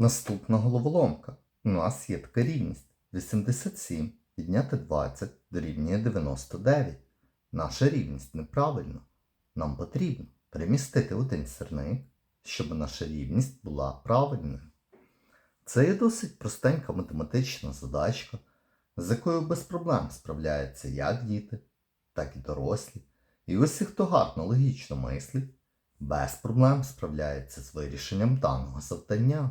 Наступна головоломка. У нас є така рівність. 87 відняти 20 дорівнює 99. Наша рівність неправильна. Нам потрібно перемістити один сірник, щоб наша рівність була правильною. Це є досить простенька математична задачка, з якою без проблем справляються як діти, так і дорослі. І усі, хто гарно логічно мислить, без проблем справляється з вирішенням даного завдання.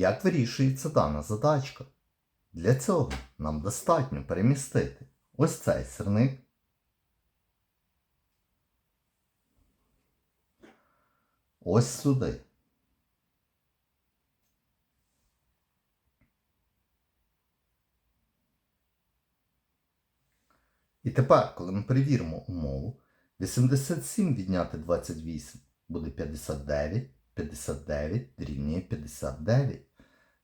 Як вирішується дана задачка? Для цього нам достатньо перемістити ось цей сирник. Ось сюди. І тепер, коли ми перевіримо умову, 87 відняти 28 буде 59, 59 дорівнює 59.